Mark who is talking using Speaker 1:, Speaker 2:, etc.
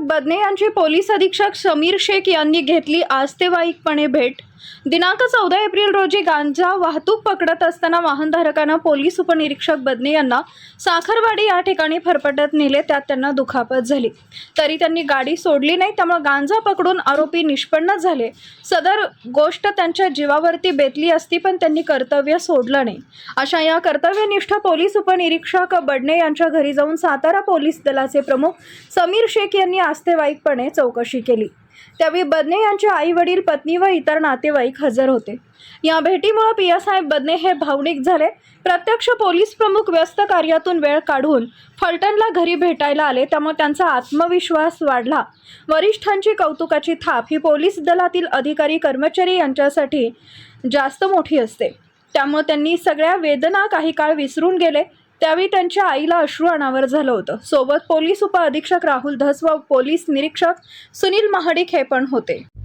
Speaker 1: बदने यांची पोलीस अधीक्षक समीर शेख यांनी घेतली आस्तेवाईकपणे भेट. दिनांक चौदा एप्रिल रोजी गांजा वाहतूक पकडत असताना वाहनधारकांना पोलीस उपनिरीक्षक बदने यांना साखरवाडी या ठिकाणी फरफटत नेले त्यात त्यांना दुखापत झाली. तरी त्यांनी गाडी सोडली नाही त्यामुळे गांजा पकडून आरोपी निष्पन्न झाले. सदर गोष्ट त्यांच्या जीवावरती बेतली असती पण त्यांनी कर्तव्य सोडलं नाही. अशा या कर्तव्यनिष्ठ पोलीस उपनिरीक्षक बडणे यांच्या घरी जाऊन सातारा पोलीस दलाचे प्रमुख समीर शेख यांनी आस्थेवाईकपणे चौकशी केली. त्यावेळी बदने यांचे आई वडील पत्नी व इतर नातेवाईक हजर होते. या भेटीमुळे पियासाहेब बदने हे भावनिक झाले. प्रत्यक्ष पोलीस प्रमुख व्यस्त कार्यातून वेळ काढून फलटणला घरी भेटायला आले. त्यामुळे त्यांचा आत्मविश्वास वाढला. वरिष्ठांची कौतुकाची थाप ही पोलीस दलातील अधिकारी कर्मचारी यांच्यासाठी जास्त मोठी असते. त्यामुळे त्यांनी सगळ्या वेदना काही काळ विसरून गेले. त्यावेळी त्यांच्या आईला अश्रू अनावर झालं होतं. सोबत पोलीस उपअधीक्षक राहुल धस व पोलीस निरीक्षक सुनील महाडिक हे पण होते.